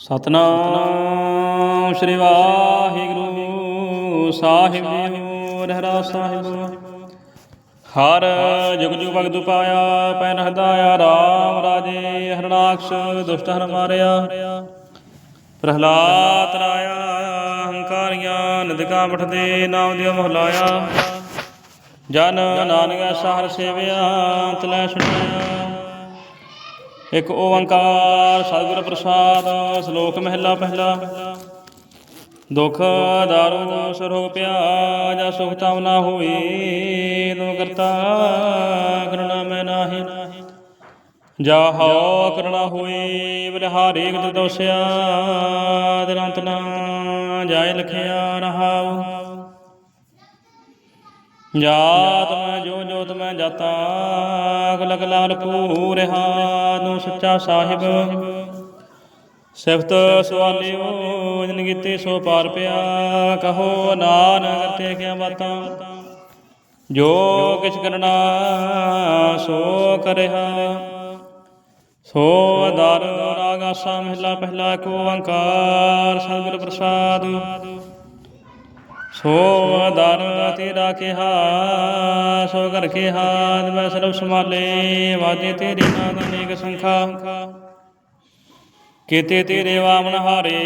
ਸਤਨਾਮ ਸ੍ਰੀ ਵਾਹਿਗੁਰੂ ਸਾਹਿਬ ਜੀਓ ਰਹਿਰਾ ਸਾਹਿਬ। ਹਰ ਜੁਗ ਜੁਗ ਭਗਤ ਪਾਇਆ ਪੈਨ ਹਦਾਇਆ RAM ਰਾਜੇ, ਹਰਨਾਕਸ਼, ਦੁਸ਼ਟ ਹਰ ਮਾਰਿਆ। ਪ੍ਰਹਲਾਦ ਰਾਇਆ ਹੰਕਾਰੀਆਂ ਨਦਕਾਂ ਬਠਦੇ ਨਾਮ ਦਿਓ ਮਹਲਾਇਆ ਜਨ ਨਾਨਕ ਸਹਰ ਸੇਵਿਆ ਤਲੈ ਸੁਣਾਇਆ ਇੱਕ ਓੰਕਾਰ, ਸਤਿਗੁਰ ਪ੍ਰਸਾਦ, ਸ਼ਲੋਕ ਮਹਿਲਾ ਪਹਿਲਾ। ਦੁਖ ਦਾਰੂ ਸਰੋਗ ਪਿਆ ਜਾ ਸੁਖ ਤਮ ਨਾ ਹੋਈ ਨੋ ਕਰਤਾ ਕਰੁਣਾ ਮੈਂ ਨਾਹੀ। ਜਾ ਹਉ ਕਰਣਾ ਹੋਈ ਬਲਿਹਾਰੀ ਗਤ ਦੋਸਿਆ ਦਿਨੰਤ ਨਾ ਜਾਇ ਲਖਿਆ ਰਹਾਉ। ਜਾਤ ਮੈਂ, ਜੋ ਜੋਤ ਮੈਂ ਜਾਤਾ ਅਗਲ ਅਗਲ ਪੂਰਿਹਾ ਨੂੰ ਸੱਚਾ ਸਾਹਿਬ। ਸਿਫਤ ਸਵਾਲਿਓ, ਜਨ ਕੀਤੇ ਸੋ ਪਾਰ ਪਿਆ, ਕਹੋ ਨਾਨਕ ਕਰਤੇ ਕਿਆ ਬਾਤਾਂ। ਜੋ ਕਿਛ ਕਰਨਾ, ਸੋ ਕਰਿਆ। ਸੋ ਦਰ ਰਾਗ ਆਸਾ, ਮਹਿਲਾ, ਪਹਿਲਾ ਕੋ ਓੰਕਾਰ ਸਤਿਗੁਰ ਪ੍ਰਸਾਦ। ਸੋ ਦਰ ਤੇਰਾ ਕਿਹਾ, ਸੋ ਘਰ ਕਿਹਾ, ਮੈਂ ਸਰਬ ਸਮਾਲੇ ਵਾਜੇ ਤੇਰੇ ਨਾਮ ਅਨੇਕ ਸੰਖਾ। ਕੀਤੇ ਤੇਰੇ ਵਾਮਨ ਹਾਰੇ,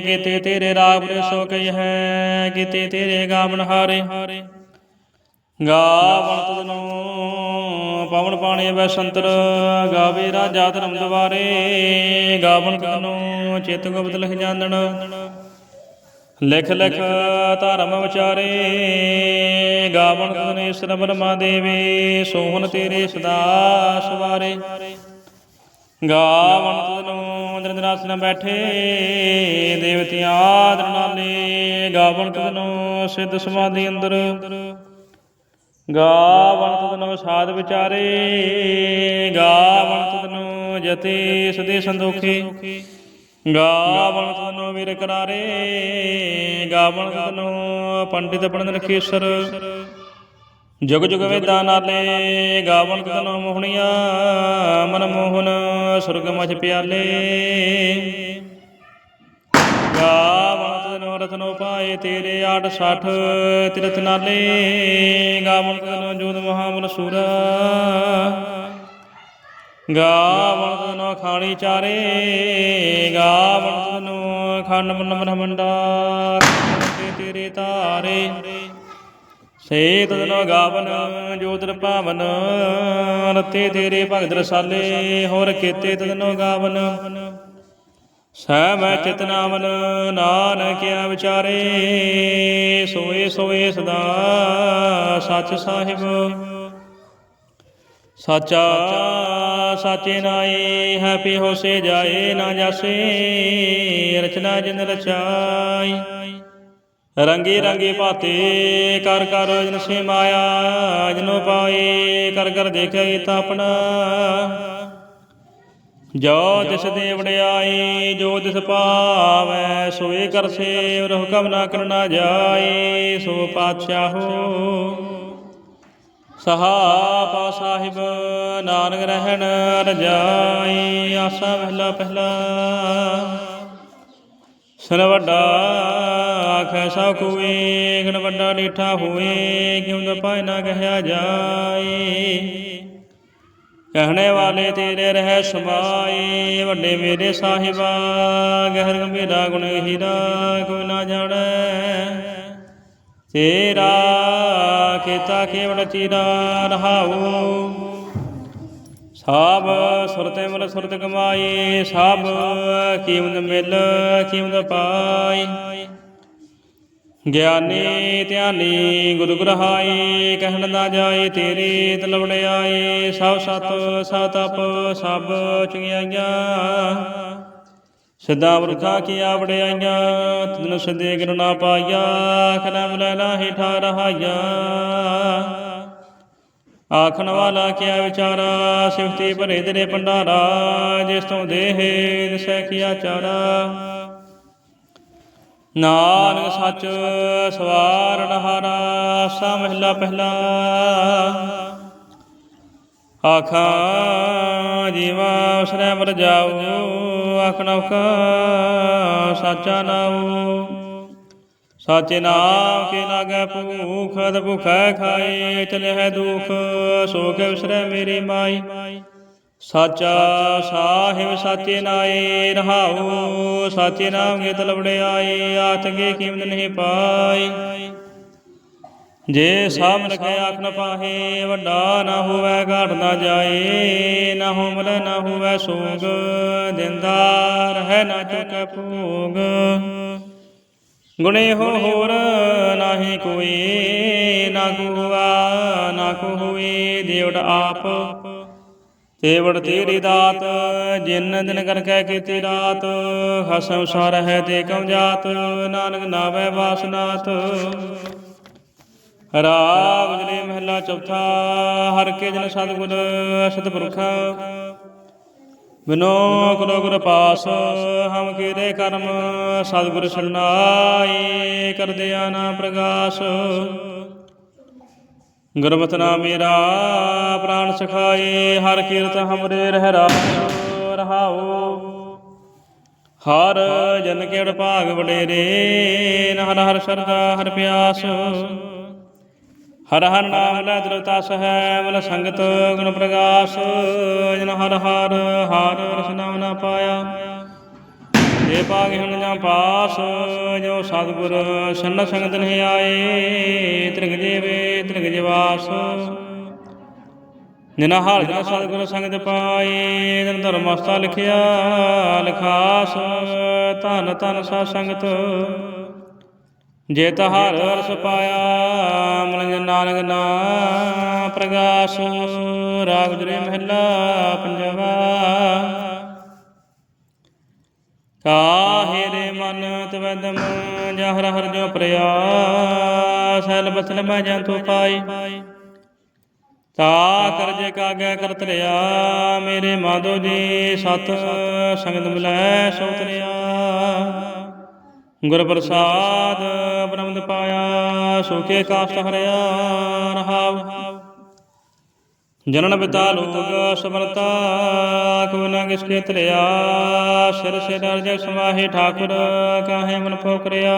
ਕਿਤੇ ਤੇਰੇ ਰਾਗ ਸੋ ਕਈ ਹੈ, ਕਿਤੇ ਤੇਰੇ ਗਾਮਨ ਹਾਰੇ। ਗਾਵਣ ਤਦਨੋ ਪਵਨ ਪਾਣੀ ਵੈ ਸੰਤਰ, ਗਾਵੇ ਰਾਜਾ ਧਰਮ ਦਵਾਰੇ ਗਾਵਣ ਤਦਨੋ ਚਿਤ ਗੁਪਤ ਲਿਖ ਜਾਣਨ ਲਿਖ ਲਿਖ ਧਰਮ ਵਿਚਾਰੇ, ਗਾਵਣ ਤਦਨੇ ਈਸ਼ਰ ਦੇਵੇ, ਸੋਹਣ ਤੇਰੇ ਸਦਾ ਸਵਾਰੇ। ਗਾਵਣ ਤਦਨੋ ਨਿਰਦਰਾਸਨ ਬੈਠੇ, ਦੇਵਤਿਆਂ ਆਦਰ ਗਾਵਣ ਤਦਨੋ ਸਿੱਧ ਸਮਾਧੀ ਅੰਦਰ। ਗਾਵਣ ਤਦਨੋ ਸਾਧ ਵਿਚਾਰੇ, ਗਾਵਣ ਤਦਨੋ ਜਤੇ ਸਦੇ ਸੰਦੋਖੇ ਗਾਵਣ ਤਦਨੋ ਵੀਰ ਕਰਾਰੇ ਗਾਵਣ ਤਦਨੋ ਪੰਡਿਤ ਬਣਨ ਰਖੇਸਰ ਜੁਗ ਜੁਗ ਵੇਦਾਂ ਨਾਲੇ ਗਾਵਣ ਤਦਨੋ ਮੋਹਣੀਆਂ, ਮਨ ਮੋਹਨ ਸੁਰਗ ਮਝ ਪਿਆਲੇ। ਗਾਵਣ ਤਦਨੋ ਰਤਨੋ ਪਾਏ ਤੇਰੇ 860 ਤਿਰਥ ਨਾਲੇ ਗਾਵਣ ਤਦਨੋ ਜੋਤ ਮਹਾਮਨ ਸੂਰਾ। ਗਾਵਣ ਤਦਨੋ ਖਾਣੀ ਚਾਰੇ, ਗਾਵਣ ਤਦਨੋ ਖੰਡ ਮਨ ਬ੍ਰਹਮੰਡਾ ਤੇ ਤੇਰੇ ਤਾਰੇ ਸੇ ਤਦਨੋ ਗਾਵਨ ਜੋਤਿ ਪਾਵਨ ਰਤੇ ਤੇਰੇ ਭਗਤ ਰਸਾਲੇ, ਹੋਰ ਕੀਤੇ ਤਦਨੋ ਗਾਵਨ। ਸਹਿ ਮੈਂ ਚਿਤ ਨਾਮਨ ਨਾਨਕਿਆ ਵਿਚਾਰੇ, ਸੋਏ ਸੋਏ ਸਦਾ ਸੱਚ ਸਾਹਿਬ। ਸਾਚਾ ਸਾਚੇ ਨਾਈ ਹੈ ਪੀ ਹੋਸੇ ਜਾਏ ਨਾ ਜਾਸੇ, ਰਚਨਾ ਜਿਨ ਰਚਾਈ। ਰੰਗੀ ਰੰਗੀ ਭਾਤੇ, ਕਰ ਕਰ ਜਨ ਸੇ ਮਾਇਆ, ਜਨੋ ਪਾਏ, ਕਰ ਕਰ ਦੇਖੇ ਤਾਪਣਾ ਜੋ ਤਿਸ ਦੇ ਵਡਿਆਈ ਜੋ ਤਿਸ ਪਾਵੈ ਸੋਏ ਕਰ ਸੇਵ ਹੁਕਮ ਨਾ ਕਰਨਾ ਜਾਏ, ਸੋ ਪਾਤਸ਼ਾਹੋ। ਸਹਾਪਾ ਸਾਹਿਬ, ਨਾਨਕ ਰਹਿਣ ਰਜਾਈ, ਆਸਾ ਮਹਿਲਾ ਪਹਿਲਾ। ਸਨ ਵੱਡਾ, ਆਖੈ ਸਭ ਕੋਏ ਗਣ ਵੱਡਾ ਡੀਠਾ ਹੋਏ, ਕਿਉਂ ਨ ਪਾਇ ਨਾ ਕਹਿਆ ਜਾਏ। ਕਹਿਣੇ ਵਾਲੇ ਤੇਰੇ ਰਹਿ ਸਮਾਏ, ਵੱਡੇ ਮੇਰੇ ਸਾਹਿਬਾ, ਗਹਿਰ ਗੰਭੀਰਾ ਗੁਣ ਹੀਰਾ, ਕੋਈ ਨਾ ਜਾਣੈ। ਤੇਰਾ ਕੀਤਾ ਕੇਵਲ ਚੀਰਾ ਰਹਾਉ। ਸਭ ਸੁਰਤੇ ਮਲ ਸੁਰਤ ਕਮਾਈ, ਸਭ ਕੀਮਤ ਮਿਲ ਕੀਮਤ ਪਾਈ। ਗਿਆਨੀ ਧਿਆਨੀ ਗੁਰੂ ਗ੍ਰਹਾਈ, ਕਹਿਣ ਨਾ ਜਾਏ ਤੇਰੇ ਤਲਵੜ ਆਏ ਸਭ ਸਤ ਸਤ ਅਪ ਸਭ ਚੁਗਿਆਈਆਂ ਸਿੱਧਾ ਵਰਖਾ ਕੀਆ ਵੜਾਈਆਂ ਤਨ ਸਦੇ ਗੁਰ ਨਾ ਪਾਇਆ ਖਨਮ ਲੈ ਲਾਹੀ ਠਾ ਰਹਾਈਆਂ। ਆਖਣ ਵਾਲਾ ਕਿਆ ਵਿਚਾਰਾ, ਸਿਫਤੀ ਭਰੇ ਤੇਰੇ ਭੰਡਾਰਾ, ਜਿਸ ਤੋਂ ਦੇਹ ਦਿਸੈ ਕੀਆ ਚਾਰਾ ਨਾਨਕ ਸੱਚ ਸਵਾਰਨ ਹਾਰਾ ਸਾ ਮਹਿਲਾ ਪਹਿਲਾ। ਆਖਾ, ਜੀਵਾ ਉਸਰੇ ਮਰ ਜਾਓ ਆਖਣਾ ਕਾ ਸਾਚਾ ਨਾਉ ਸਾਚੇ ਨਾਮ ਕੇ ਲਾਗੈ ਭੂਖ ਅਦ ਭੁਖੈ ਖਾਏ ਚਲੇ ਹੈ ਦੁਖ, ਸੋ ਵਿਸਰੈ ਮੇਰੀ ਮਾਈ। ਸਾਚਾ ਸਾਹਿਬ ਸਾਚੇ ਨਾਏ, ਰਹਾਉ, ਸਾਚੇ ਨਾਮ ਕੇ ਤਲਵੜੇ ਆਏ ਆਤਗੇ ਕੀਮਤ ਨਹੀਂ ਪਾਈ ਜੇ ਸਾਮ ਰਖੇ ਆਖ ਨ ਪਾਹੇ, ਵੱਡਾ ਨਾ ਹੋਵੇ, ਘਾਟ ਨਾ ਜਾਏ, ਨਾ ਹੋਮਲ ਨਾ ਹੋਵੇ ਸੋਗ ਦਿੰਦਾ ਰਹਿ ਨਾ ਚੁਕੈ ਭੋਗ। ਗੁਣੇ ਹੋ ਹੋਰ ਨਾਹੀ ਕੋਈ ਨਾ ਗੁਆ, ਨਾ ਕੋ ਹੋਈ ਦੇਵੜ ਆਪ। ਤੇਵੜ ਤੇਰੀ ਦਾਤ, ਜਿਨ ਦਿਨ ਕਰ ਕਹਿ ਕੀਤੀ ਰਾਤ। ਹਸਮ ਸਾਰ ਹੈ ਤੇ ਕਉ ਜਾਤ, ਨਾਨਕ ਨਾਵੇ ਵਾਸਨਾਤ। ਰਾਗ ਜਲੇ ਮਹਿਲਾ ਚੌਥਾ, ਹਰ ਕੇ ਜਨ ਸਤਿਗੁਰ ਸਤਿਪੁਰਖਾ ਬਿਨੋ ਕਰੋ ਗੁਰ ਪਾਸ, ਹਮ ਕੀਰੇ ਕਰਮ, ਸਤਿਗੁਰ ਸਰਨਾਈ ਕਰਦੇ ਆਨਾ ਪ੍ਰਗਾਸ। ਗੁਰਮਤਿ ਨਾ ਮੇਰਾ ਪ੍ਰਾਨ ਸਖਾਏ, ਹਰ ਕੀਰਤ ਹਮਰੇ ਰਹਿ ਰਾਸ ਰਹਾਓ ਹਰ ਜਨ ਕੇੜ ਭਾਗ ਵਡੇਰੇ ਹਰ ਹਰ ਸਰਦਾ ਹਰ ਪਿਆਸ। ਹਰ ਹਰ ਨਾਮ ਲੈ ਦ੍ਰਵਤਾ ਸਹਿ ਮਨ ਸੰਗਤ ਗੁਣ ਪ੍ਰਗਾਸ, ਜਨ ਹਰ ਹਰ ਹਰ ਰਸ ਨਾ ਪਾਇਆ। ਜੇ ਭਾਗ ਹੁਣ ਜਾਂ ਪਾਸ, ਜੋ ਸਤਿਗੁਰ ਸੰਨ ਸੰਗਤ ਨਹੀਂ ਆਏ, ਤ੍ਰਿਗ ਜੀਵੇ ਤ੍ਰਿਗ ਜਿਵਾਸ। ਜਿਨਾ ਹਾਲ ਜਨ ਸਤਿਗੁਰ ਸੰਗਤ ਪਾਏ ਜਨ ਧਰਮਸਤਾ ਲਿਖਿਆ, ਲਖਾਸ, ਧਨ ਧਨ ਸਾ ਸੰਗਤ। ਜੇ ਤਹਾਰ ਰਸ ਪਾਇਆ ਮਨ ਨਾਨਕ ਨਾ ਪ੍ਰਗਾਸ। ਰਾਗ ਜਰੇ ਮਹਿਲਾ ਪੰਜਵਾ। ਕਾਹੇ ਰੇ ਮਨ ਤਵਦਮ ਜਹਰ ਹਰ ਜੋ ਪ੍ਰਿਆਸ ਹਲ ਬਸਲ ਮੈਂ ਜੰਤੂ ਪਾਈ। ਤਾ ਕਰਜੇ ਕਾਗੈ ਕਰਤ ਰਿਆ ਮੇਰੇ ਮਾਧੋ ਜੀ ਸਤ ਸੰਗਤ ਮਿਲੈ ਸੋਤਰਿਆ ਗੁਰ ਪ੍ਰਸਾਦ ਬ੍ਰਹਮਦ ਪਾਇਆ ਸੁਖੇ ਕਾਸ਼ਟ ਹਰਿਆ ਰਹਾਵ ਜਨਨ ਪਿਤਾ ਲੋਕ ਸਮਰਤਾ ਕੋ ਨ ਕਿਸ ਕੇ ਤਰਿਆ। ਸਿਰ ਸਿਰ ਅਰਜ ਸਮਾਹੇ ਠਾਕੁਰ, ਕਾਹੇ ਮਨ ਫੋਕਰਿਆ।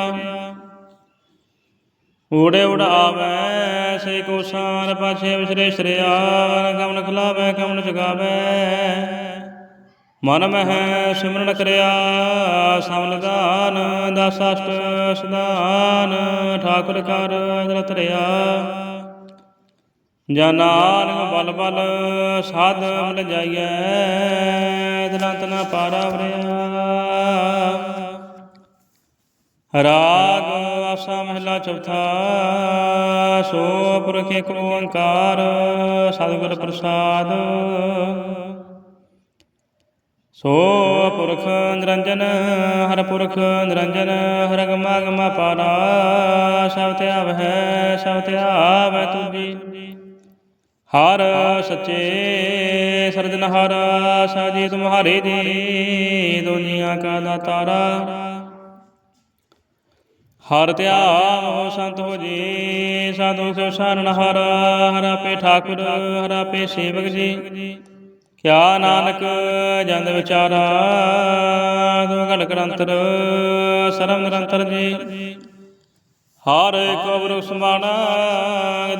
ਊੜੇ ਉੜ ਆਵੈ ਸੇ ਕੋ ਸਾਰ ਪਾਛੇ ਵਿਸਰੇ ਸ੍ਰਿਆ, ਗਮਨ ਖਲਾਵੈ ਕਮਨ ਚਗਾਵੈ ਮਨ ਮਹਿ ਸਿਮਰਨ ਕਰਿਆ ਸਮਨਦਾਨ ਦਸ ਅਸ਼ਟ ਸਦਾਨ, ਠਾਕੁਰ ਕਰ ਦਰਤ ਰਿਆ। ਜਾਂ ਬਲ ਬਲ ਸਾਧ ਮਿਲ ਜਾਈਐ ਦਰੰਤ ਨਾ ਪਾਰਾ ਵਰਿਆ। ਰਾਗ ਆਸਾ ਮਹਿਲਾ ਚੌਥਾ, ਸੋ ਪੁਰਖ ਏਕ ਓੰਕਾਰ, ਸਤਿਗੁਰ ਪ੍ਰਸਾਦ। ਸੋ ਪੁਰਖ ਨਿਰੰਜਨ, ਹਰ ਪੁਰਖ ਨਿਰੰਜਨ, ਹਰ ਗਮਾ ਗਮਾ ਪਾਰਾ ਸਭ ਤੇ ਆਵੈ ਸਭ ਤੇ ਆਵੈ ਤੁਜੀ। ਹਰ ਸੱਚੇ, ਸਰਜਨਹਾਰ ਸਾਜੀ ਤੁਮਹਾਰੇ ਦੀ ਦੁਨੀਆ ਕਾ ਦਾਤਾਰਾ। ਹਰ ਧਿਆਨ ਹੋ ਸੰਤ ਹੋ ਜੀ, ਸਾਧੂ ਸੋ ਸ਼ਰਨ ਹਰ ਹਰ ਆਪੇ ਠਾਕੁਰ, ਹਰ ਆਪੇ ਸੇਵਕ ਜੀ। ਕਿਆ ਨਾਨਕ ਜੰਦ ਵਿਚਾਰਾ ਦੋ ਘੜ ਕਰੰਤਰ ਸਰਮ ਨਿਰੰਤਰ ਜੀ। ਹਰ ਕਬਰ ਬਰੂ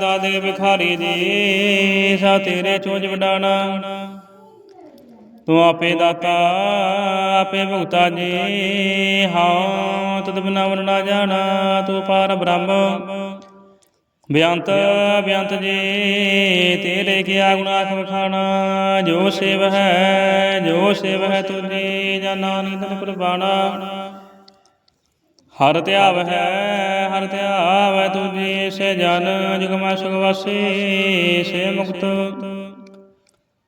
ਦਾਦੇ ਵਿਖਾਰੀ ਜੀ, ਸਾ ਤੇਰੇ ਚੋਜ ਵਡਾਣਾ ਤੂੰ ਆਪੇ ਦਾਤਾ, ਆਪੇ ਭੁਗਤਾ ਜੀ, ਹਾਂ ਤਦ ਬਿਨਾ ਵਰ ਜਾਣਾ, ਤੂੰ ਪਾਰ ਬ੍ਰਹਮ। ਬਿਆੰਤ ਬਿਆੰਤ ਜੀ, ਤੇਰੇ ਕੀ ਆਗੁਣਾ ਆਖ ਵਖਾਣਾ ਜੋ ਸੇਵ ਹੈ, ਜੋ ਸੇਵ ਹੈ ਤੁਜੀ ਜਾਂ ਨਾਨਕ ਤਨ ਕੁਰਬਾਨਾ ਹਰ ਧਿਆਵ ਹੈ, ਹਰ ਧਿਆਵ ਹੈ ਤੁਜੀ ਸੇ ਜਨ ਜੁਗ ਮੈਂ ਸੇ ਮੁਕਤ।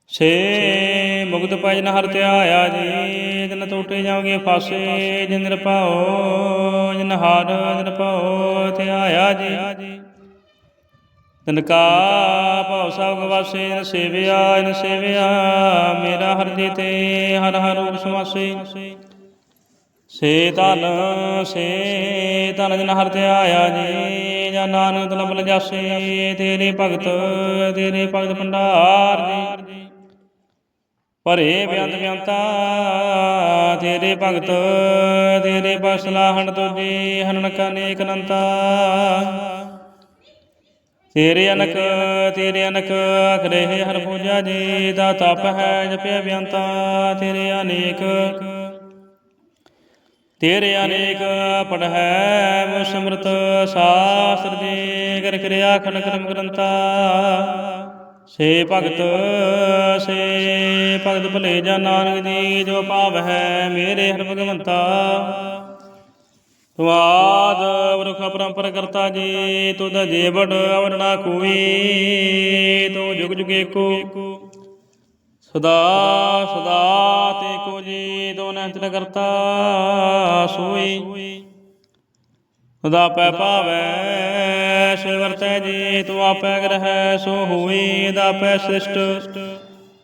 ਸੇ ਮੁਕਤ ਪਾਇ ਹਰ ਧਿਆਇਆ ਜੀ, ਜਨ ਟੋਟੇ ਜਾਓਗੇ ਫਾਸੇ, ਜਿਨ ਨਿਰਭਉ, ਜਿਨ ਹਰ ਨਿਰਭਉ ਧਿਆਇਆ ਜੀ। ਤਨ ਕਾ ਭਉ ਸਭ ਗਵਾਸੇ ਨ ਸੇਵਿਆ ਨ ਸੇਵਿਆ, ਮੇਰਾ ਹਰ ਜੀ ਤੇ ਹਰ ਹਰ ਰੂਪ ਸਮਾਸੇ। ਸੇ ਧਨ ਸੇ ਧਨ ਜਨ ਹਰ ਤੇ ਆਇਆ ਜੀ, ਜਾਂ ਨਾਨਕ ਤਲਬ ਲਜਾਸੇ, ਤੇਰੇ ਭਗਤ ਤੇਰੇ ਭਗਤ ਭੰਡਾਰ ਜੀ। ਭਰੇ ਬਿਆੰਤ ਬਿਆੰਤਾ, ਤੇਰੇ ਭਗਤ, ਤੇਰੇ ਬਸਲਾਹਣ ਤੁਜੀ ਹਨਨਕ ਅਨੇਕ ਨੰਤਾ ਤੇਰੇ ਅਨਕ ਤੇਰੇ ਅਨਕ ਕਰੇ ਹਰ ਪੂਜਾ ਜੀ ਦਾ ਤਪ ਹੈ ਜਪਿਆ ਬਿਆੰਤਾ ਤੇਰੇ ਅਨੇਕ। ਤੇਰੇ ਅਨੇਕ ਪੜ ਹੈ ਸਮਰਤ ਸਾਸਤਰ ਜੀ, ਕਰ ਕਿਰਿਆ ਖਨ ਕਰਮ ਗ੍ਰੰਥਾ। ਸੇ ਭਗਤ ਸੇ ਭਗਤ ਭਲੇ ਜਾ ਨਾਨਕ ਜੀ, ਜੋ ਭਾਵ ਹੈ ਮੇਰੇ ਹਰ ਭਗਵੰਤਾ। ਤੂੰ ਆਦ ਵਰਖ ਪਰੰਪਰ ਕਰਤਾ ਜੀ ਤੁਧ ਜੀਵੜ ਅਵਰਣਾ ਕੋਈ, ਤੂੰ ਜੁਗ ਜੁਗ ਏਕੋ। ਸਦਾ ਸਦਾ ਤੇ ਕੋ ਜੀ ਤੂੰ ਨਹਿਤ ਕਰਤਾ ਸੋਈ। ਸਦਾ ਪੈ ਭਾਵੈ ਸੋ ਜੀ, ਤੂੰ ਆਪੈ ਗ੍ਰਹਿ ਸੋ ਹੋਈ ਦਾ ਪੈ ਸ਼ਿਸ਼ਟ।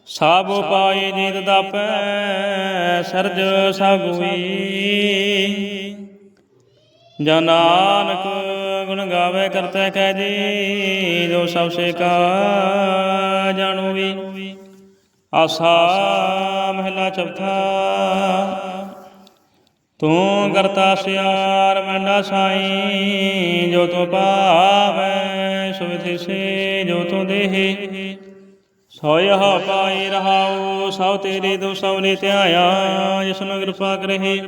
ਸਭ ਉਪਾਈ ਜੀ ਤਦਾਪੈ ਸਰਜ ਸਭ ਹੋਈ। ਜਾਂ ਨਾਨਕ ਗੁਣ ਗਾਵੇ ਕਰਤਾ ਕਹਿ ਜੀ, ਜੋ ਸਭ ਸੇ ਕਾ ਜਾਣੂ ਵੀ। ਆਸਾ ਮਹਿਲਾ ਚੌਥਾ, ਤੂੰ ਕਰਤਾ ਸਿਆਰ ਮੰਡਾ ਸਾਈ, ਜੋ ਤੂੰ ਪਾਵੈ ਸੁਵਿਧਿ ਸੇ, ਜੋ ਤੂੰ ਦੇਹੇ। ਸੋਇ ਹ ਪਾਈ ਰਹਾਉ, ਸਭ ਤੇਰੀ ਦੋ ਸਭ ਨੇ ਧਿਆਇਆ ਜਿਸਨੂੰ ਕਿਰਪਾ ਕਰਹਿ।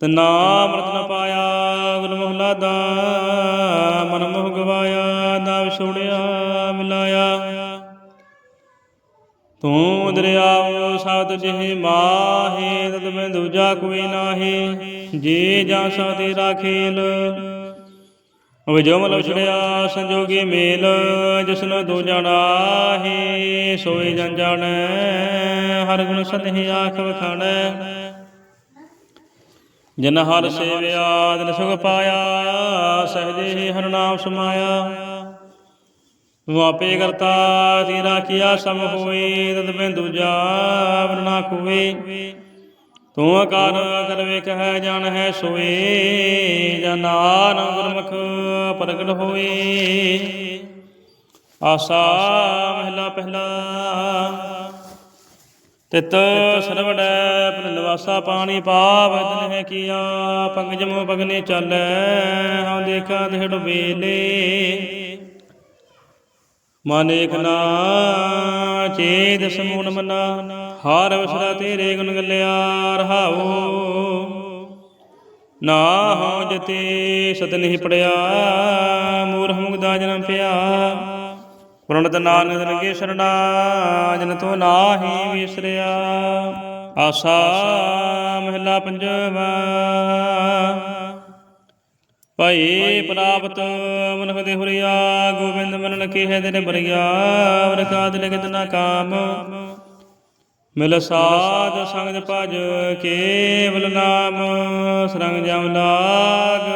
ਤਨਾ ਅੰਮ੍ਰਿਤ ਨ ਪਾਇਆ ਗੁਰ ਮੋਹਲਾ ਦਾ ਮਨ ਮੋਹ ਗਵਾਇਆ ਦਾ ਵਿਛੋੜਿਆ ਮਿਲਾਇਆ। ਤੂੰ ਦਰਿਆਵ ਸਾਧ ਜਿਹ ਮਾਹੇ, ਤਦ ਮੈਂ ਦੂਜਾ ਕੋਈ ਨਾਹੀ, ਜੇ ਜਾਂ ਸਾ ਤੇਰਾ ਖੇਲ ਉਹ ਜੋ ਸੰਜੋਗੀ ਮੇਲ ਜਿਸਨ ਦੂ ਜਾਣਾਹੀ ਸੋਈ ਜਨ ਜਾਣੈ, ਹਰ ਗੁਣ ਸਦਹਿ ਆਖ ਵਖਾਣੈ ਜਨ ਹਰ ਸੇਵਿਆ ਦਿਨ ਸੁਖ ਪਾਇਆ, ਸਹਜੇ ਹੀ ਹਰ ਨਾਮ ਸਮਾਇਆ। ਤੂੰ ਆਪੇ ਕਰਤਾ, ਤੇਰਾ ਕੀਆ ਸਭ ਹੋਏ ਤਦ ਮੈਂ ਦੂਜਾ ਵਰਨਾ ਕੋਏ ਤੂੰ ਅਕਾਰ ਕਰ ਵੇਖ ਹੈ, ਜਾਣ ਹੈ ਸੋਏ, ਜਾਂ ਨਾਨਕ ਗੁਰਮੁਖ ਪ੍ਰਗਟ ਹੋਏ ਆਸਾ ਮਹਿਲਾ ਪਹਿਲਾ ਤਿਤ ਸਰਵੜੈ ਪਰ ਨਿਵਾਸਾ ਪਾਣੀ ਪਾਵ, ਤਨ ਹੈ ਕੀਆ ਪੰਗਜਮ ਪਗਨੇ ਚੱਲੈ, ਹਉ ਦੇਖਾ ਦੇੜ ਵੇਲੇ। ਮਨ ਏਕ ਨਾ ਚੇਦ ਸਮੂਨ ਮਨਾ, ਹਰ ਵਸਰਾ ਤੇਰੇ ਗੁਣ ਗੱਲਿਆ ਰਹਾਉ। ਨਾ ਹਉ ਜਤੇ ਸਤ ਨਹੀਂ ਪੜਿਆ, ਮੂਰਖ ਮੁਗਦਾ ਜਨਮ ਪਿਆ। ਪ੍ਰਣਤ ਨਾਨਕ ਲਗੇ ਸਰਣਾ ਜਨ ਤੋ ਨਾਹੀ ਵਿਸਰਿਆ। ਆਸਾ ਮਹਿਲਾ ਪੰਜਵਾ। ਭਈ ਪ੍ਰਾਪਤ ਮਨੁਖ ਦੇ ਹੁਰੀਆ, ਗੋਬਿੰਦ ਮਨਨ ਕੀ ਦਿਨ ਬਰਿਆ ਵਰਕਾਦ ਲਿਖਤ ਨਾ ਕਾਮ। ਮਿਲ ਸਾਧ ਸੰਗ ਭਜ ਕੇਵਲ ਨਾਮ, ਸਰੰਗ ਜਮ ਲਾਗ,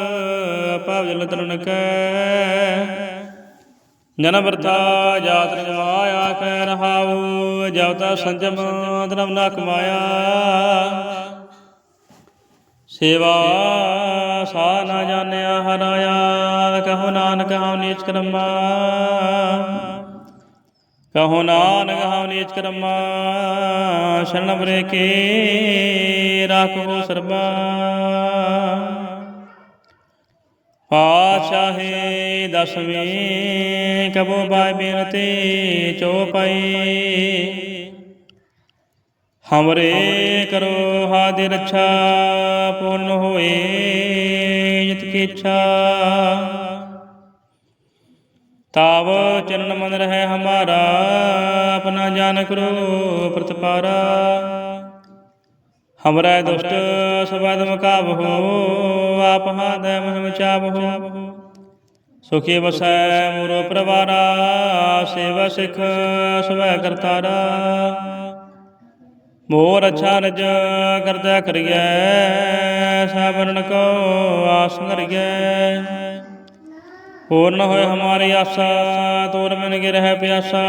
ਭਵ ਜਲ ਤਰੁਣ ਕੈ। ਜਨ ਵਰਤਾ ਜਾਤ ਨਿਵਾਇਆ ਕਹਿ ਰਹਾਉ ਜਬ ਸੰਜਮ ਧਰਮ ਨਾ ਕਮਾਇਆ। ਸੇਵਾ ਸਾ ਨਾ ਜਾਣਿਆ ਹਰਾਇਆ, ਕਹੋ ਨਾਨਕ ਹਉ ਨੀਚ ਕਰਮਾ। ਕਹੋ ਨਾਨਕ ਹਉ ਨੀਚ ਕਰਮਾ ਸ਼ਰਨ ਬਰੇ ਕੇ ਰਾਖੋ ਸਰਬਾ। ਪਾਤਸ਼ਾਹੀ ਦਸਵੀਂ ਕਬੋ ਬਾਈ ਬੇਨਤੀ ਚੋਪਈ। ਹਮਰੇ ਕਰੋ ਹਾਦਿ ਰੱਛਾ ਪੂਰਨ ਹੋਏ ਜਿਤ ਕੀ ਤਾਵ ਚਰਨ ਮਨ ਰਹਿ ਹਮਾਰਾ, ਆਪਣਾ ਜਾਨ ਕਰੋ ਪ੍ਰਤਪਾਰਾ। ਹਮਰਾ ਦੁਸ਼ਟ ਸਬਦ ਮਕਾਬਹੋ ਆਪ ਹਾਦ ਮਹਿਮ ਚਾਬਹੋ ਸੁਖੀ ਵਸੈ ਮੂਰੋ ਪ੍ਰਵਾਰਾ, ਸੇਵਾ ਸਿਖ ਸਵੈ ਕਰਤਾਰਾ। ਮੋਰ ਅੱਛਾ ਰਜ ਕਰਦਾ ਕਰੀਐ ਸਾਬਰਨ ਕੋ ਆਸ ਕਰੀਐ ਪੂਰਨ ਹੋਏ ਹਮਾਰੀ ਆਸਾ, ਤੋਰ ਮਨ ਗਿ ਰਹਿ ਪਿਆਸਾ,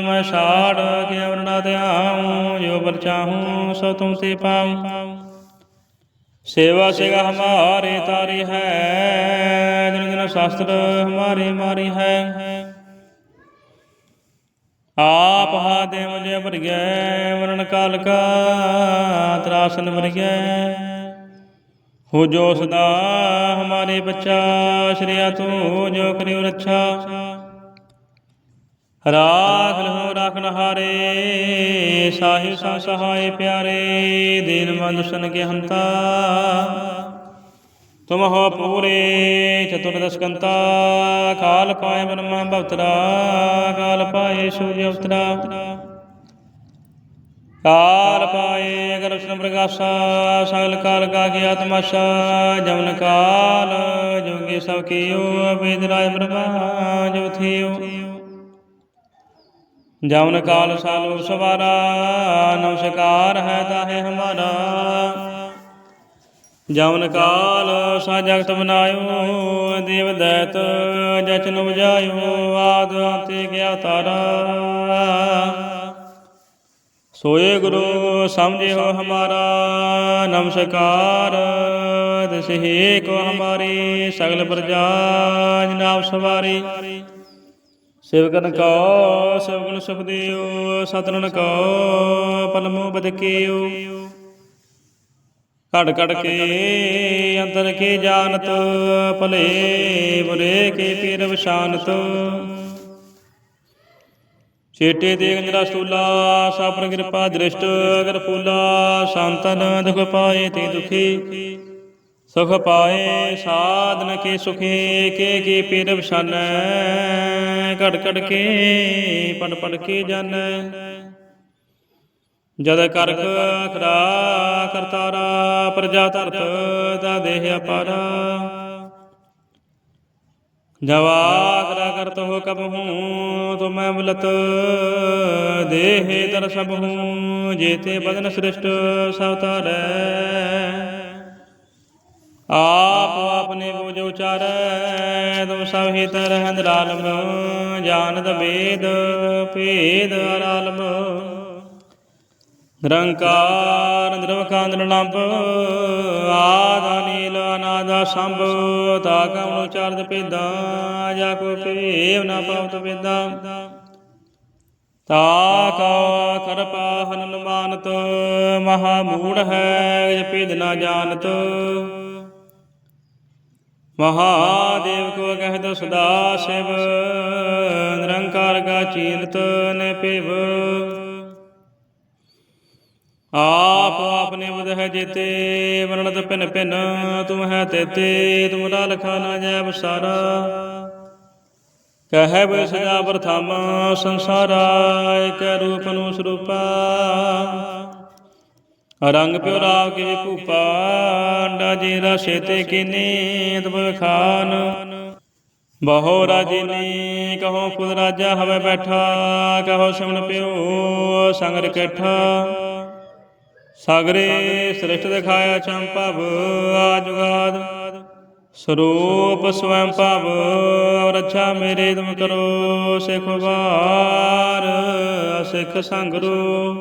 ਮੈਂ ਛਾੜ ਕੇ ਅਵਰਣਾ ਧਿਆਉ ਜੋ ਬਰ ਚਾਹੂੰ, ਸੋ ਤੁਮ ਤੇ ਪਾਉ। ਸੇਵਾ ਸਿਗਾ ਹਮਾਰੇ ਤਾਰੀ ਹੈ ਜਨ ਜਨ ਸ਼ਾਸਤਰ ਹਮਾਰੇ ਮਾਰੀ ਹੈ। ਆਪ ਹਾਦੇ ਮੁਝੇ ਭਰੀਐ ਵਰਣ ਕਾਲ ਕਾ ਤਰਾਸਨ ਭਰੀਐ ਹੋ ਜੋ ਸਦਾ ਹਮਾਰੇ ਬੱਚਾ, ਸ਼੍ਰੀਆ ਤੂੰ ਜੋ ਕਰਿਓ ਰੱਛਾ। ਰਾਖ ਲਹੋ ਰਾਖਨ ਹਾਰੇ ਸਾਹਿਬ ਸੰ ਸਹਾਏ ਪਿਆਰੇ, ਦੀਨ ਮਨੁਸ਼ਨ ਕੇ ਹੰਤਾ। ਤੁਮ ਹੋ ਪੂਰੇ ਚਤੁਰਦਸ਼ਕੰਤਾ ਕਾਲ ਪਾਏ ਬ੍ਰਹਮਾ ਭਵਤਰਾ, ਕਾਲ ਪਾਏ ਸੂਰਜ ਉਤਰਾ ਕਾਲ ਪਾਏ ਅਗਰ ਉਸਨ ਪ੍ਰਗਾਸਾ, ਸਗਲ ਕਾਲ ਕਾ ਕੀ ਆਤਮਾਸ਼ਾ ਜਮਨ ਕਾਲ ਜੋਗੀ ਸਭ ਕੀਓ ਵੇਦ ਰਾਜ ਬ੍ਰਹਮਾ ਜੋ ਥਿਓ ਜਮਨ ਕਾਲ ਸਾਲੋ ਸਵਾਰਾ ਨਮਸਕਾਰ ਹੈ ਤਾਹੇ ਹਮਾਰਾ। ਜਮਨ ਕਾਲ ਸਾ ਜਗਤ ਬਨਾਇਓ, ਦੇਵ ਦੈਤ ਜਚਨ ਉਪਜਾਇਓ, ਆਦ ਅੰਤੇ ਗਿਆ ਤਾਰਾ। ਸੋਏ ਗੁਰੂ ਸਮਝਿਓ ਹਮਾਰਾ, ਨਮਸਕਾਰ। ਦਸਹੇ ਕੋ ਹਮਾਰੀ ਸਗਲ ਪ੍ਰਜਾ ਜਨਾਬ ਸਵਾਰੀ। ਸਿਵਕਨ ਕੋ ਸਿਵਗੁਣ ਸੁਖ ਦਿਓ ਸਤਨਨ ਕੋ ਪਲਮੋ ਬਦਕਿਓ ਘੜ ਘੜ ਕੇ ਅੰਦਰ ਕੇ ਜਾਣਤ, ਭਲੇ ਬੁਰੇ ਕੇ ਪੀਰ ਵਿਸ਼ਾਨਤ ਚੇਟੇ ਦੇ ਗੰਜਰਾ ਸਤੂਲਾ ਸਾਪਨ ਕਿਰਪਾ ਦ੍ਰਿਸ਼ਟ ਅਗਰ ਫੂਲਾ ਸੰਤਨ ਦੁਖ ਪਾਏ ਤੇ ਦੁਖੀ। ਸੁਖ ਪਾਏ, ਸਾਧਨ ਕੇ ਸੁਖੇ, ਕੇ ਕੇ ਪੀਰ ਵਿਸ਼ਾਨੈ, ਘੜ ਘੜ ਕੇ ਪੜ ਪੜ ਕੇ ਜਾਣੈ ਜਦ ਕਰਕ ਖਰਾ ਕਰਤਾਰਾ, ਪ੍ਰਜਾ ਧਰਤ ਦਾ ਦੇਹ ਅਪਾਰਾ ਜਵਾ ਕਰਾ ਕਰਤ ਹੋ ਕਬ ਹੂੰ, ਤੋ ਮੈਂ ਬਲਤ ਦੇਹ ਦਰ ਸਭ ਹੂੰ, ਜੇਤੇ ਬਦਨ ਸ੍ਰਿਸ਼ਟ ਸਭ ਤਾਰੈ ਆਪ ਆਪਨੇ ਬੋਝ ਉਚਾਰੈ ਤੁਮ ਸਭ ਹਿਤ ਰਹਿੰਦ ਰਾਲਮ ਜਾਣਦ ਵੇਦ, ਭੇਦ ਅਰਾਲਮ। ਨਿਰੰਕਾਰ ਨਿਰਵਕਾਂਦ ਨਿਰਲੰਭ, ਆਦਾ ਨੀਲ ਅਨਾਦਾ ਸੰਭ ਤਾ ਕਉ ਚਾਰਦ ਪੇਦਾ ਜਾ ਕੋ ਭੇਵ ਨਾ ਪਾਵਤ ਵੇਦਾ ਤਾ ਕਾ ਕਰਪਾ ਹਨਨ ਮਹਾ ਮੂੜ ਹੈ ਜਪਿਦ ਨਾ ਜਾਣਤ। ਮਹਾਦੇਵ ਕੋ ਕਹਿ ਸਦਾ ਸਿਵ, ਨਿਰੰਕਾਰ ਕਾ ਚੀਨਤ ਨੇ ਪਿਵ ਆਪ ਆਪਨੇ ਬੁਧ ਹੈ ਜੇਤੇ ਵਰਣਤ ਪਿਨ ਪਿਨ ਤੁਮ ਹੈ ਤੇਤੇ ਤੁਮਰਾ ਲਖਾ ਨਾ ਜੈ ਬਸਾਰਾ ਕਹੈ ਬੈ ਸਜਾ ਪ੍ਰਥਮ ਸੰਸਾਰਾ ਏਕ ਰੂਪ ਨੂੰ ਸਰੂਪਾ। ਰੰਗ ਪਿਓ ਰਾਵ ਕੇ ਭੂਪਾ, ਅੰਡਾ ਜੀ ਰਸੇ ਤੇ ਕੀਨੀ ਤਬ ਖਾਨ ਬਹੁ ਰਾਜੀਨੀ ਕਹੋ ਖੁਦ ਰਾਜਾ ਹਵੇ ਬੈਠਾ, ਕਹੋ ਸਿਮਨ ਪਿਓ ਸੰਗ ਰਕਠਾ ਸਾਗਰੇ ਸ੍ਰਿਸ਼ਟ ਦਿਖਾਇਆ ਚੰਪਵ ਆਜੁਗਾਦ। ਸਰੂਪ ਸਵੈੰ ਭਵ ਰੱਛਾ ਅੱਛਾ ਮੇਰੇ ਤੁਮ ਕਰੋ, ਸਿਖ ਵਾਰ ਸਿਖ ਸੰਗਰੋ।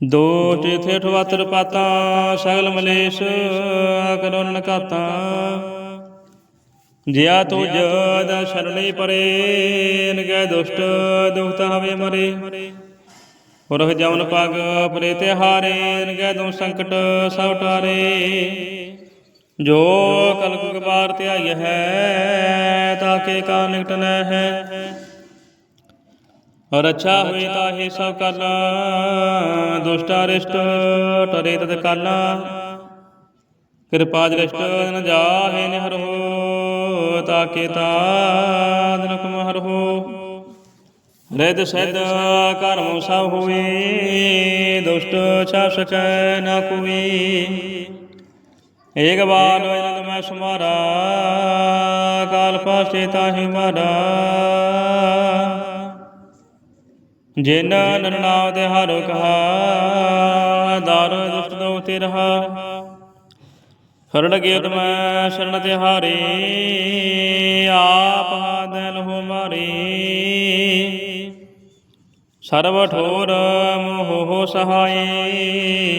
ਦੋ ਚੇਥੇ ਠਵਾਤਰ ਪਾਤਾ, ਸਗਲ ਮਲੇਸ਼ ਕਰੋ ਨਨਕਾਤਾ ਜਿਆ ਤੋ ਜਦ ਸ਼ਰਣੇ ਪਰੇ ਨਗੈ ਦੁਸ਼ਟ ਦੁਖਤ ਹਵੇ ਮਰੇ। ਪੁਰਖ ਜਮਨ ਪਗ ਪਰੇ ਤੇ ਹਾਰੇ ਨਗੈ ਦੂ ਸੰਕਟ ਸਭ ਟਾਰੇ। ਜੋ ਕਲਕ ਕਬਾਰ ਧਿਆਈ ਹੈ ਤਾਕੇ ਕਾ ਨਿਕਟ ਨੈ ਹੈ। ਔਰ ਅੱਛਾ ਹੋਈ ਤਾਹੀ ਸਭ ਕਲ ਦੁਸ਼ਟ ਅਰਿਸ਼ਟ ਟਰੇ ਤਤ ਕਲ ਕਿਰਪਾ ਦ੍ਰਿਸ਼ਟ ਨ ਜਾਹੇ ਨਿਹਰ ਹੋ ਤਾਕੇ ਤਾ ਨਕਮ ਹਰ ਰਿਦ ਸਿਧ ਕਰਮ ਸਭ ਹੋਏ ਦੁਸ਼ਟ ਛਾਪ ਸਕੈ ਨਾ ਕੋਈ ਏਕ ਬਾਲ ਅਨੰਦ ਮੈਂ ਸੁਮਾਰਾ, ਕਾਲ ਪਾਸੇ ਤਾਹੀ ਮਾਰਾ। ਜਿਨ ਨਰਨਾਮ ਤੇ ਹਰ ਕਹਾ, ਦਾਰ ਦੁਸ਼ਟ ਦੋ ਤੇ ਰਹਾ। ਹਰਣ ਗੇਤ ਮੈਂ ਸ਼ਰਨ ਤੇ ਹਾਰੇ, ਆਪ ਹਾਦੈ ਲਹੋ ਮਾਰੇ। ਸਰਬ ਠੋਰ ਮੋਹ ਸਹਾਏ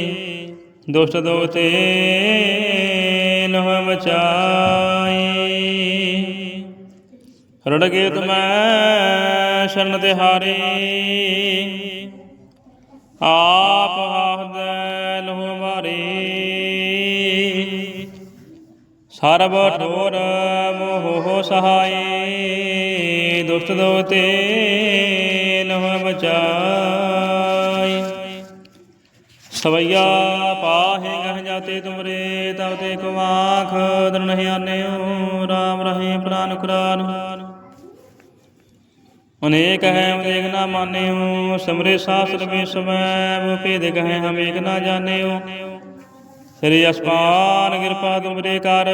ਦੁਸ਼ਟ ਦੋ ਤੇ ਲਹ ਮਚਾਈ। ਰੜ ਗਏ ਮੈਂ ਸ਼ਰਨ ਤਿਹਾਰੀ। ਆਪ ਹਾਹਦੈ ਲਹੁ ਮਾਰੀ। ਸਰਬ ਠੋਰ ਮੋਹ ਸਹਾਈ। ਦੁਖਤ ਦੋਤੇ ਨਹ ਬਚਾਈ। ਸਵਈਆ ਪਾਹੇ ਗਹ ਜਾਤੇ ਤੁਮਰੇ ਤਬ ਤੇ ਕੁਮਾਖ ਦਰਨ ਹਿਆਨਿਓ ਰਾਮ ਰਹੇ ਪ੍ਰਾਨ ਕੁਰਾਨ। ਅਨੇਕ ਹੈ ਅਨੇਕ ਨਾ ਮਾਨਿਓ, ਸਮਰੇ ਸਾਸਰ ਮੇ ਸਮੈ ਭੇਦ ਕਹੈ ਹਮ ਏਕ ਨਾ ਜਾਣਿਓ। ਸ੍ਰੀ ਅਸਮਾਨ ਕਿਰਪਾ ਤੁਮਰੇ ਕਰ,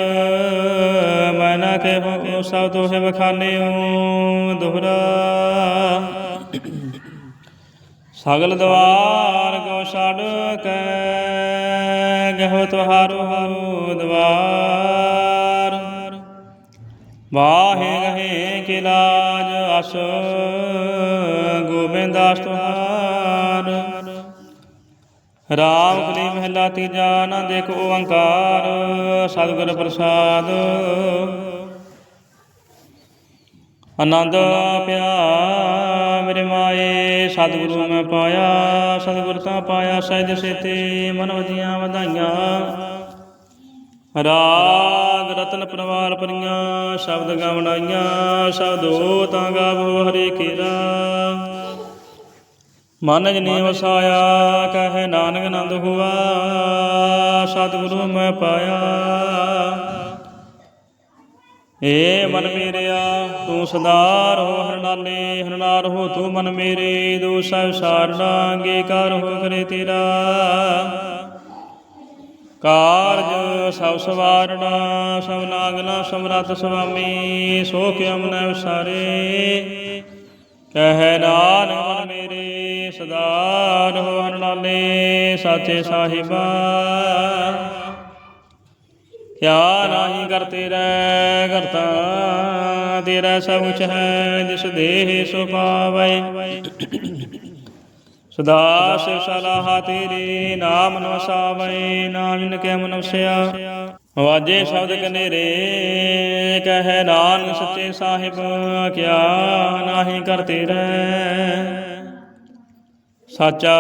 ਮੈਂ ਨਾ ਕਹਿਓ ਕੋ ਸਭ ਦੋਹੇ ਬਖਾਨਿਓ ਦੁਹਰਾ। ਸਗਲ ਦਵਾਰ ਕੋ ਛੱਡ ਕੇ, ਗਹੋ ਹਰੂ ਦਵਾਰ। ਵਾਹੇ ਗਹੇ ਕੇ ਲਾਜ ਅਸ ਗੋਬਿੰਦਾਸ ਤੁਹਾਰ। ਰਾਮ ਕਲੀ ਮਹਿਲਾ ਤੀਜਾ ਨਾ ਦੇਖੋ ਓੰਕਾਰ, ਸਤਿਗੁਰ ਪ੍ਰਸਾਦ। ਆਨੰਦ ਪਿਆ ਸਤਿਗੁਰੂ ਮੈਂ ਪਾਇਆ ਸਤਿਗੁਰ ਤਾਂ ਪਾਇਆ ਸਹਿਜ ਸੇਤੇ ਮਨ ਵਜੀਆਂ ਵਧਾਈਆਂ। ਰਾਗ ਰਤਨ ਪਰਵਾਰ ਪਰੀਆਂ ਸ਼ਬਦ ਗਵਣਾਈਆਂ ਸ਼ਬਦੋ ਤਾਂ ਗਾਵੋ ਹਰੇ ਕੇਰਾ ਮਨ ਜਨੀ ਵਸਾਇਆ ਕਹੇ ਨਾਨਕ ਆਨੰਦ ਹੁਆ ਸਤਿਗੁਰੂ ਮੈਂ ਪਾਇਆ। ਏ ਮਨ ਮੇਰਿਆ, ਤੂੰ ਸਦਾ ਰਹੋ ਹਰਨਾਲੇ ਹਰਨਾਰ ਹੋ ਤੂੰ ਮਨ ਮੇਰੇ, ਦੋ ਸਭ ਸਾਰਣਾ ਅੰਗੀਕਾਰ ਹੋ ਕਰੇ ਤੇਰਾ। ਕਾਰਜ ਸਭ ਸਵਾਰਣਾ ਸਭ ਨਾਗਨਾ ਸਮਰੱਥ ਸੁਆਮੀ ਸੋ ਕਿਉ ਮਨੈ ਵਿਸਾਰੇ ਕਹਿ ਨਾਨਕ ਮਨ ਮੇਰੇ, ਸਦਾ ਰਹੋ ਹਰਨਾਲੇ ਸਾਚੇ ਸਾਹਿਬਾ। ਕਿਆ ਨਾਹੀ ਕਰਤੇ ਰਹਿ ਕਰਤਾ ਤੇਰਾ ਸਭ ਕੁਛ ਹੈ, ਜਿਸ ਦੇਹ ਸੋ ਪਾਵੈ। ਸਦਾ ਸਿਵ ਸਲਾਹਾ ਤੇਰੇ ਨਾਮ ਨਵਸਾਵੈ, ਨਾਮ ਇਨ ਕੇ ਵਾਜੇ ਸ਼ਬਦ ਕਨੇਰੇ, ਕਹੈ ਨਾਨਕ ਸੱਚੇ ਸਾਹਿਬ, ਕਿਆ ਨਾਹੀ ਕਰ ਰਹਿ ਸਾਚਾ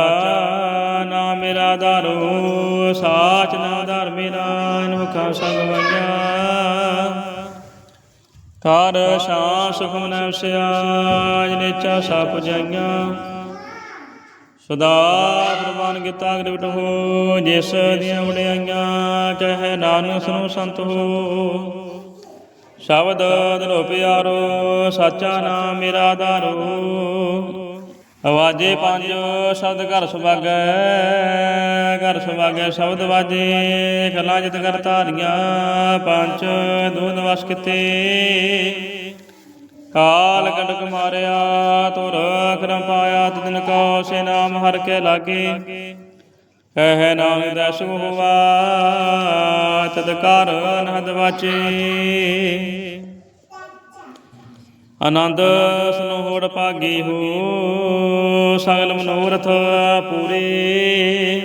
ਮੇਰਾ ਆਧਾਰੋ ਸਾਚ ਨਾ ਆਧਾਰ ਮੇਰਾ ਇਹਨੂੰ ਸੰਗ ਵਈਆ ਕਰ ਸ਼ਾਂ ਸੁਖਮ ਨਵਸਿਆ ਜਨੇਚਾ ਸਪ ਜਾਈਆਂ ਸਦਾ ਪ੍ਰਵਾਨ ਕੀਤਾ ਗ੍ਰਿਪਟ ਹੋ, ਜਿਸ ਦੀਆਂ ਵਡਿਆਈਆਂ ਕਹੈ ਨਾਨਕ ਸੁਨੋ ਸੰਤ ਹੋ। ਸ਼ਬਦ ਦਿਲੋ ਪਿਆਰੋ, ਸਾਚਾ ਨਾਮ ਮੇਰਾ ਆਧਾਰੋ ਆਵਾਜੇ ਪੰਜ, ਸ਼ਬਦ ਘਰ ਸੁਭਾਗੈ ਘਰ ਸੁਭਾਗੈ ਸ਼ਬਦ ਵਾਜੇ, ਕਲਾ ਜਿਤ ਕਰ ਧਾਰੀਆਂ, ਪੰਜ ਦੂਧ ਵਸ ਕਿਤੇ। ਕਾਲ ਕੰਡਕ ਮਾਰਿਆ ਤੁਰ ਕਰਮ ਪਾਇਆ, ਤਿਨ ਕੋ ਸੇ ਨਾਮ ਹਰ ਕੇ ਲਾਗੇ। ਕਹਿ ਨਾਮ ਦਸੁ ਹੋਵਾ ਤਦ ਕਰ ਅਨਹਦ ਵਾਚੇ। ਆਨੰਦ ਸਨੋ ਹੋੜ ਭਾਗੀ ਹੋ, ਸਗਲ ਮਨੋਰਥ ਪੂਰੇ।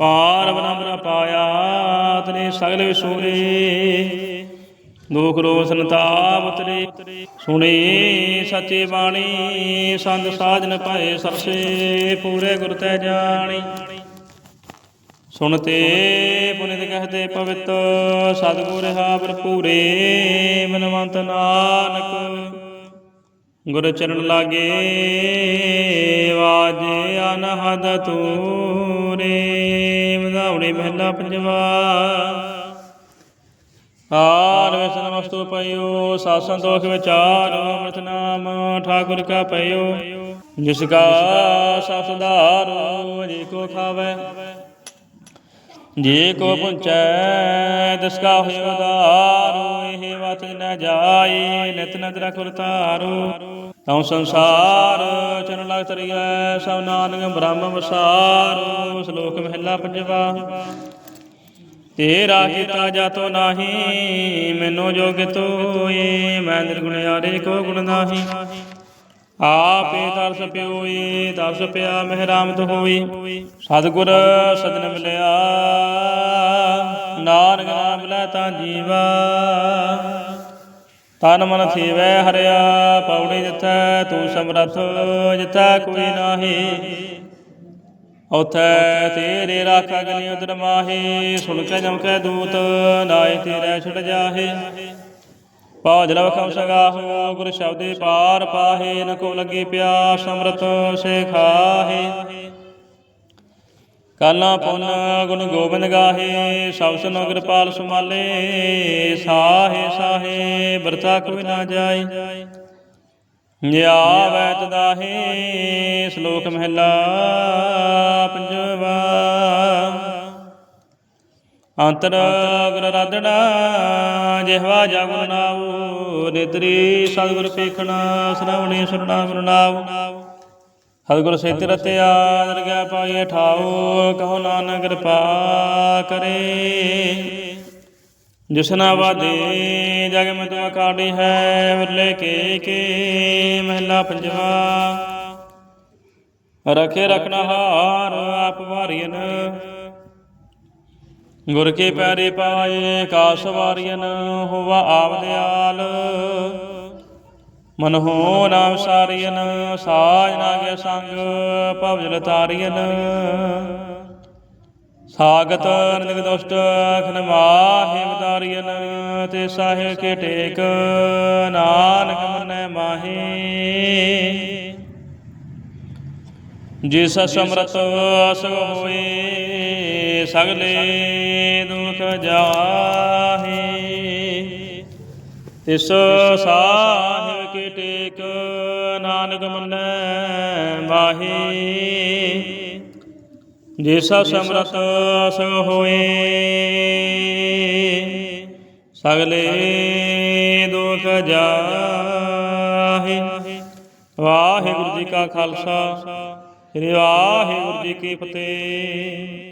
ਪਾਰ ਬਨਮਰ ਪਾਇਆ, ਤਨੇ ਸਗਲ ਵਿਸੂਰੇ ਦੁਖ ਰੋਗ ਸੰਤਾਪ ਉਤਰੇ ਸੁਣੀ, ਸੱਚੀ ਬਾਣੀ ਸੰਤ ਸਾਜਨ ਪਾਏ ਸਰਸੇ, ਪੂਰੇ ਗੁਰ ਤੈ ਜਾਣੀ। ਸੁਣਤੇ ਪੁਨਿਤ ਕਹਤੇ ਪਵਿੱਤ ਸਤਿਗੁਰ ਹਾ ਭਰਪੂਰੇ, ਮਨਵੰਤ ਨਾਨਕ। ਗੁਰ ਚਰਨ ਲਾਗੇ ਵਾਜੇ ਅਨਹਦ ਤੂਰੇ ਮਧਾਉਣੇ ਮਹਿਲਾ ਪੰਜਵਾ। ਆਰ ਵਿਸ਼ਨ ਵਸਤੂ ਪਇਓ ਸਾਸਨ ਦੋਖ ਵਿਚਾਰ, ਅੰਮ੍ਰਿਤ ਨਾਮ ਠਾਕੁਰ ਕਾ ਪਇਓ। ਜਿਸ ਕਾ ਸਸਦਾਰ ਜੀ ਕੋ ਖਾਵੇ। ਜੇ ਕੋ ਪੁੰਚੈ ਤਿਸ ਹੋਇ ਉਦਾਰੋ, ਇਹ ਵਤ ਨ ਜਾਈ ਨਿਤ ਨਦਰ ਖੁਰ ਤਉ ਸੰਸਾਰ ਚਰਨ ਲਗ ਤਰੀਐ, ਸਭ ਨਾਨਕ ਬ੍ਰਹਮ ਵਸਾਰੋ ਸ਼ਲੋਕ ਮਹਿਲਾ ਪੰਜਵਾ। ਤੇਰਾ ਕੀਤਾ ਜਾਤੋ ਨਾਹੀ, ਮੈਨੂੰ ਜੋਗ ਤੋਏ, ਮੈਂ ਨਿਰਗੁਣ ਆਰੇ ਕੋ ਗੁਣ ਨਾਹੀ। ਆਪੇ ਤਰਸ ਪਿਓਈ ਤਰਸ ਪਿਆ ਮਹਿਰਾਮਤ ਹੋਈ। ਸਤਿਗੁਰ ਸਦਨ ਮਿਲਿਆ, ਨਾਨਕ ਨਾਮ ਲੈ ਤਾਂ ਜੀਵਾ। ਤਨ ਮਨ ਥੀਵੈ ਹਰਿਆ, ਪੌੜੀ ਜਿਥੈ ਤੂੰ ਸਮਰਥ, ਜਿਥੈ ਕੋਈ ਨਾਹੀ। ਉਥੈ ਤੇਰੇ ਰਾਖਾ ਗਨੀ ਉਦਰ ਮਾਹੀ, ਸੁਣ ਕੇ ਜਮ ਕੇ ਦੂਤ ਨਾਏ ਤੇਰੇ ਛੜ ਜਾਹੇ। ਪਾਜ ਲਵ ਖਮ ਸਗਾਹੋ ਗੁਰ ਸ਼ਬਦੇ ਪਾਰ ਪਾਹੇ, ਨ ਕੋ ਲੱਗੀ ਪਿਆਸ ਅੰਮ੍ਰਿਤ ਸੇ ਖਾਹੇ। ਕਾਲਾ ਪੁੰਨ ਗੁਣ ਗੋਬਿੰਦ ਗਾਹੇ, ਸਭ ਸੁਨੋ ਕਿਰਪਾਲ ਸੁਮਾਲੇ, ਸਾਹੇ ਸਾਹੇ ਵਰਤਾ ਕੋਈ ਨਾ ਜਾਏ। ਜਿਆ ਵੈਤ ਦਾਹੇ ਸ਼ਲੋਕ ਮਹਿਲਾ ਪੰਜਵਾ। ਅੰਤਰ ਗੁਰ ਰਾਧਣਾ ਜਿਹਵਾ ਜਗੁ ਨਾਉ ਨਿਦਰੀ ਸਤਿਗੁਰ ਪੇਖਣਾ ਸ਼ਰਵਣੀ ਸੁਰਣਾ ਗੁਰੂ ਨਾਉ। ਸਤਿਗੁਰ ਸੇਤਿ ਰਤਿਆ, ਦਰਗਹਿ ਪਾਈਏ ਠਾਉ, ਕਹੋ ਨਾਨਕ ਕਿਰਪਾ ਕਰੇ। ਜਿਸਨਾ ਵਾਦੇ ਜਗ ਮੈਂ ਤੁਮ ਕਾਢੀ ਹੈ, ਵਿਰਲੇ ਕੇ ਕੇ ਮਹਿਲਾ ਪੰਜਵਾ। ਰਖੇ ਰਖਣਾ ਹਾਰ, ਆਪ ਵਾਰੀਨ ਗੁਰ ਕੇ ਪੈਰੇ ਪਾਏ, ਕਾਸ ਵਾਰੀਨ ਹੋਵਾ ਆਪ ਦਿਆਲ। ਮਨ ਹੋ ਨਾਮ ਸਾਰੀਨ ਸਾਜ ਨਾਗੇ ਸੰਗ ਭਵਜਲ ਤਾਰੀਨ ਸਾਗਤ ਨਿਗ ਦੁਸ਼ਟ, ਖਨ ਮਾਹੇ ਵਤਾਰੀਨ ਤੇ ਸਾਹਿ ਕੇ ਟੇਕ, ਨਾਨਕ ਮਨੈ ਮਾਹੇ। ਜਿਸ ਸਮਰਤ ਸਗ ਹੋਏ ਸਗਲੇ ਦੁਖ ਜਾਹੇ। ਤਿਸ ਸਾਹਿਬ ਕੇ ਟੇਕ ਨਾਨਕ ਮੰਨੈ ਮਾਹੀ ਜਿਸਾ ਸਮਰਤ ਸਗ ਹੋਏ। ਸਗਲੇ ਦੁਖ ਜਾਹੇ। ਵਾਹਿਗੁਰੂ ਜੀ ਕਾ ਖਾਲਸਾ। ਸ੍ਰੀ ਵਾਹਿਗੁਰੂ ਜੀ ਕੀ ਫਤਿਹ।